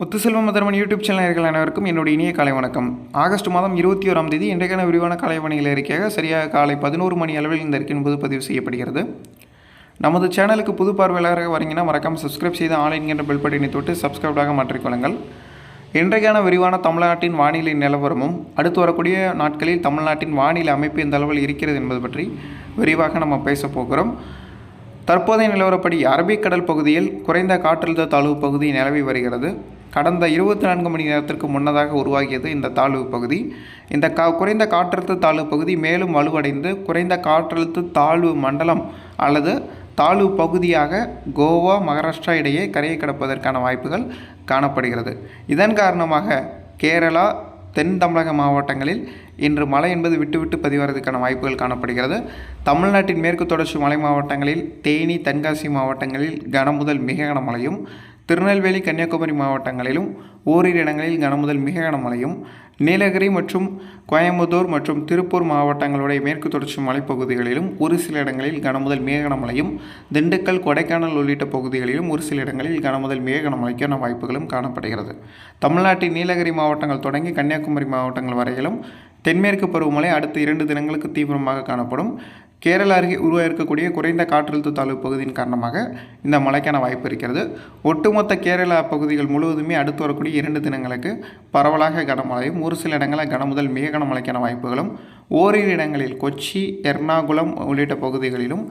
Muthuselvam மதர்மன் YouTube channel இருக்கிற அனைவருக்கும் என்னுடைய இனிய காலை வணக்கம். ஆகஸ்ட் மாதம் இருபத்தி ஓராம் தேதி இன்றைக்கான விரிவான காலை பணிகள் அறிக்கையாக சரியாக காலை பதினோரு மணி அளவில் இந்த அறிக்கையின் போது பதிவு செய்யப்படுகிறது. நமது சேனலுக்கு புது பார்வையாளராக வரீங்கன்னா மறக்காமல் சப்ஸ்கிரைப் செய்து ஆன்லைன் என்ற பெல் பட்டினை தொட்டு சப்ஸ்கிரைப்டாக மாற்றிக்கொள்ளுங்கள் இன்றைக்கான விரிவான தமிழ்நாட்டின் வானிலை நிலவரமும் அடுத்து வரக்கூடிய நாட்களில் தமிழ்நாட்டின் வானிலை அமைப்பு எந்த அளவில் இருக்கிறது என்பது பற்றி விரிவாக நம்ம பேச போகிறோம். தற்போதைய நிலவரப்படி அரபிக்கடல் பகுதியில் குறைந்த காற்றழுத்த தாழ்வு பகுதி நிலவி வருகிறது. கடந்த இருபத்தி நான்கு மணி நேரத்திற்கு முன்னதாக உருவாகியது இந்த தாழ்வு பகுதி. இந்த கா குறைந்த காற்றழுத்த தாழ்வு பகுதி மேலும் வலுவடைந்து குறைந்த காற்றழுத்த தாழ்வு மண்டலம் அல்லது தாழ்வு பகுதியாக கோவா மகாராஷ்டிரா இடையே கரையை கடப்பதற்கான வாய்ப்புகள் காணப்படுகிறது. இதன் காரணமாக கேரளா தென் தமிழக மாவட்டங்களில் இன்று மழை என்பது விட்டுவிட்டு விட்டு வாய்ப்புகள் காணப்படுகிறது. தமிழ்நாட்டின் மேற்கு தொடர்ச்சி மலை மாவட்டங்களில் தேனி தென்காசி மாவட்டங்களில் கன முதல் மிக கனமழையும் திருநெல்வேலி கன்னியாகுமரி மாவட்டங்களிலும் ஓரிரு இடங்களில் கனமுதல் மிக கனமழையும் நீலகிரி மற்றும் கோயம்புத்தூர் மற்றும் திருப்பூர் மாவட்டங்களுடைய மேற்கு தொடர்ச்சி மலைப்பகுதிகளிலும் ஒரு சில இடங்களில் கனமுதல் மிக கனமழையும் திண்டுக்கல் கொடைக்கானல் உள்ளிட்ட பகுதிகளிலும் ஒரு சில இடங்களில் கனமுதல் மிக கனமழைக்கான வாய்ப்புகளும் காணப்படுகிறது. தமிழ்நாட்டின் நீலகிரி மாவட்டங்கள் தொடங்கி கன்னியாகுமரி மாவட்டங்கள் வரையிலும் தென்மேற்கு பருவமழை அடுத்த இரண்டு தினங்களுக்கு தீவிரமாக காணப்படும். கேரளா அருகே உருவாயிருக்கக்கூடிய குறைந்த காற்றழுத்த தாழ்வு பகுதியின் காரணமாக இந்த மழைக்கான வாய்ப்பு இருக்கிறது. ஒட்டுமொத்த கேரளா பகுதிகள் முழுவதுமே அடுத்து வரக்கூடிய இரண்டு தினங்களுக்கு பரவலாக கனமழையும் ஒரு சில இடங்களில் கனமுதல் மிக கனமழைக்கான வாய்ப்புகளும். ஓரிரு இடங்களில் கொச்சி எர்ணாகுளம் உள்ளிட்ட பகுதிகளிலும்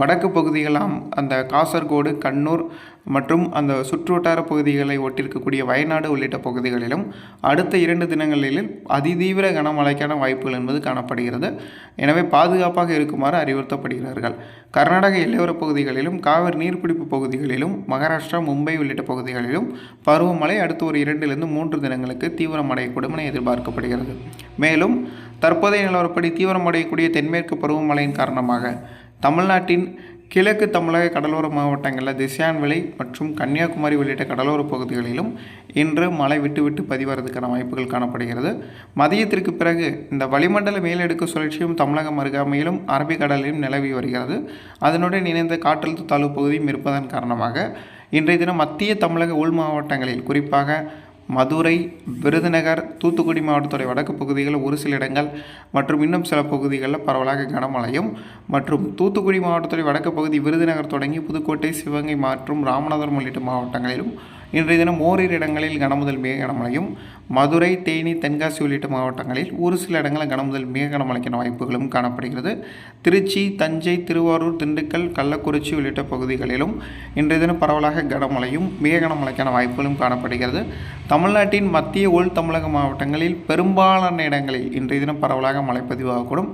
வடக்கு பகுதிகளாம் அந்த காசர்கோடு கண்ணூர் மற்றும் அந்த சுற்றுவட்டார பகுதிகளை ஒட்டிருக்கக்கூடிய வயநாடு உள்ளிட்ட பகுதிகளிலும் அடுத்த இரண்டு தினங்களில் அதிதீவிர கனமழைக்கான வாய்ப்புகள் என்பது காணப்படுகிறது. எனவே பாதுகாப்பாக இருக்குமாறு அறிவுறுத்தப்படுகிறார்கள். கர்நாடக எல்லையோர பகுதிகளிலும் காவிரி நீர்பிடிப்பு பகுதிகளிலும் மகாராஷ்டிரா மும்பை உள்ளிட்ட பகுதிகளிலும் பருவமழை அடுத்த ஒரு இரண்டிலிருந்து மூன்று தினங்களுக்கு தீவிரமடையக்கூடும் என எதிர்பார்க்கப்படுகிறது. மேலும் தற்போதைய நிலவரப்படி தீவிரமடையக்கூடிய தென்மேற்கு பருவமழையின் காரணமாக தமிழ்நாட்டின் கிழக்கு தமிழக கடலோர மாவட்டங்களில் திசையான்விலை மற்றும் கன்னியாகுமரி உள்ளிட்ட கடலோர பகுதிகளிலும் இன்று மழை விட்டுவிட்டு பதிவறதுக்கான வாய்ப்புகள் காணப்படுகிறது. மதியத்திற்கு பிறகு இந்த வளிமண்டல மேலடுக்கு சுழற்சியும் தமிழகம் அருகாமையிலும் அரபிக்கடலிலும் நிலவி வருகிறது. அதனுடன் இணைந்த காற்றழுத்த தாழ்வு பகுதியும் இருப்பதன் காரணமாக இன்றைய தினம் மத்திய தமிழக உள் மாவட்டங்களில் குறிப்பாக மதுரை விருதுநகர் தூத்துக்குடி மாவட்டத்துடைய வடக்கு பகுதிகளில் ஒரு சில இடங்கள் மற்றும் இன்னும் சில பகுதிகளில் பரவலாக கனமழையும் மற்றும் தூத்துக்குடி மாவட்டத்துடைய வடக்கு பகுதி விருதுநகர் தொடங்கி புதுக்கோட்டை சிவகங்கை மற்றும் ராமநாதபுரம் உள்ளிட்ட மாவட்டங்களிலும் இன்றைய தினம் ஓரிரு இடங்களில் கனமுதல் மிக கனமழையும் மதுரை தேனி தென்காசி உள்ளிட்ட மாவட்டங்களில் ஒரு சில இடங்களில் கனமுதல் மிக கனமழைக்கான வாய்ப்புகளும் காணப்படுகிறது. திருச்சி தஞ்சை திருவாரூர் திண்டுக்கல் கள்ளக்குறிச்சி உள்ளிட்ட பகுதிகளிலும் இன்றைய தினம் பரவலாக கனமழையும் மிக கனமழைக்கான வாய்ப்புகளும் காணப்படுகிறது. தமிழ்நாட்டின் மத்திய உள் தமிழக மாவட்டங்களில் பெரும்பாலான இடங்களில் இன்றைய தினம் பரவலாக மழை பதிவாகக்கூடும்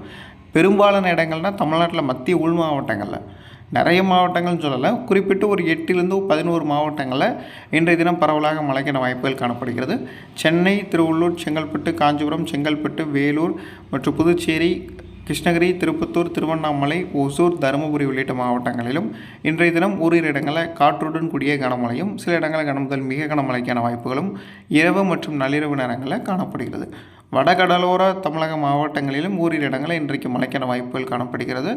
பெரும்பாலான இடங்கள்னால் தமிழ்நாட்டில் மத்திய உள் மாவட்டங்களில். நிறைய மாவட்டங்கள்னு சொல்லலை. குறிப்பிட்டு ஒரு எட்டிலிருந்து பதினோரு மாவட்டங்களில் இன்றைய தினம் பரவலாக மழைக்கான வாய்ப்புகள் காணப்படுகிறது. சென்னை திருவள்ளூர் செங்கல்பட்டு காஞ்சிபுரம் செங்கல்பட்டு வேலூர் மற்றும் புதுச்சேரி கிருஷ்ணகிரி திருப்பத்தூர் திருவண்ணாமலை ஒசூர் தருமபுரி உள்ளிட்ட மாவட்டங்களிலும் இன்றைய தினம் ஓரிரு இடங்களில் காற்றுடன் கூடிய கனமழையும் சில இடங்களில் கனமுதல் மிக கனமழைக்கான வாய்ப்புகளும் இரவு மற்றும் நள்ளிரவு நேரங்களில் காணப்படுகிறது. வடகடலோர தமிழக மாவட்டங்களிலும் ஓரிரு இடங்களில் இன்றைக்கு மழைக்கான வாய்ப்புகள் காணப்படுகிறது.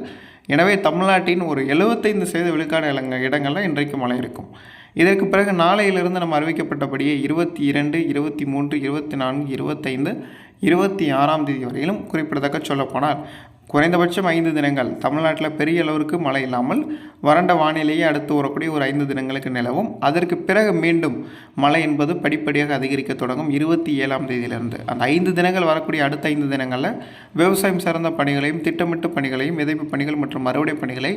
எனவே தமிழ்நாட்டின் ஒரு எழுபத்தைந்து சதவீத விழுக்காடு இடங்க இடங்களில் இன்றைக்கு மழை இருக்கும். இதற்கு பிறகு நாளையிலிருந்து நம்ம அறிவிக்கப்பட்டபடியே இருபத்தி இரண்டு இருபத்தி மூன்று இருபத்தி நான்கு இருபத்தைந்து இருபத்தி ஆறாம் தேதி வரையிலும் குறிப்பிடத்தக்க சொல்லப்போனால் குறைந்தபட்சம் ஐந்து தினங்கள். தமிழ்நாட்டில் பெரிய அளவிற்கு மழை இல்லாமல் வறண்ட வானிலையே அடுத்து வரக்கூடிய ஒரு ஐந்து தினங்களுக்கு நிலவும். அதற்கு பிறகு மீண்டும் மழை என்பது படிப்படியாக அதிகரிக்க தொடங்கும். இருபத்தி ஏழாம் தேதியிலிருந்து. அந்த ஐந்து தினங்கள் வரக்கூடிய அடுத்த ஐந்து தினங்களில் விவசாயம் சார்ந்த பணிகளையும் திட்டமிட்டு பணிகளையும் விதைப்பு பணிகள் மற்றும் அறுவடை பணிகளை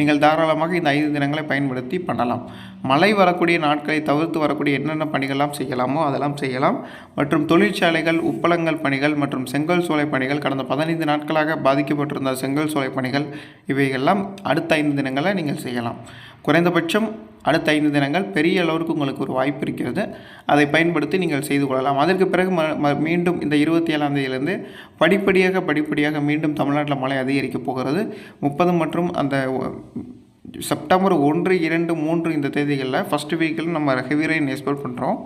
நீங்கள் தாராளமாக இந்த ஐந்து தினங்களை பயன்படுத்தி பண்ணலாம். மழை வரக்கூடிய நாட்களை தவிர்த்து வரக்கூடிய என்னென்ன பணிகள்லாம் செய்யலாமோ அதெல்லாம் செய்யலாம். மற்றும் தொழிற்சாலைகள் உப்பளங்கள் பணிகள் மற்றும் செங்கல் சூளை பணிகள் கடந்த பதினைந்து நாட்களாக பாதிக்கப்பட்டிருந்த செங்கல் சோலை பணிகள் இவைகள்லாம் அடுத்த ஐந்து தினங்களை நீங்கள் செய்யலாம். குறைந்தபட்சம் அடுத்த ஐந்து தினங்கள் பெரிய அளவிற்கு உங்களுக்கு ஒரு வாய்ப்பு இருக்கிறது. அதை பயன்படுத்தி நீங்கள் செய்து கொள்ளலாம். அதற்கு பிறகு ம ம மீண்டும் இந்த இருபத்தி ஏழாம் தேதியிலிருந்து படிப்படியாக படிப்படியாக மீண்டும் தமிழ்நாட்டில் மழை அதிகரிக்கப் போகிறது. முப்பது மற்றும் அந்த செப்டம்பர் ஒன்று இரண்டு மூன்று இந்த தேதிகளில் ஃபஸ்ட் வீக்கில் நம்ம ஹெவி ரெயின் எக்ஸ்பெக்ட் பண்ணுறோம்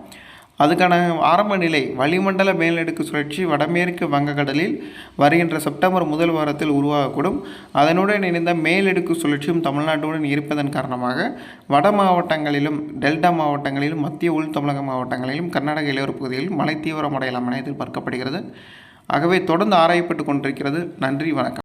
அதுக்கான ஆரம்ப நிலை வளிமண்டல மேலடுக்கு சுழற்சி வடமேற்கு வங்கக்கடலில் வருகின்ற செப்டம்பர் முதல் வாரத்தில் உருவாகக்கூடும். அதனுடன் இணைந்த மேலடுக்கு சுழற்சியும் தமிழ்நாட்டுடன் இருப்பதன் காரணமாக வட மாவட்டங்களிலும் டெல்டா மாவட்டங்களிலும் மத்திய உள் தமிழக மாவட்டங்களிலும் கர்நாடக இளையோர் பகுதியில் மழை தீவிரமடையலாம் என எதிர்பார்க்கப்படுகிறது. ஆகவே தொடர்ந்து ஆராயப்பட்டு கொண்டிருக்கிறது. நன்றி வணக்கம்.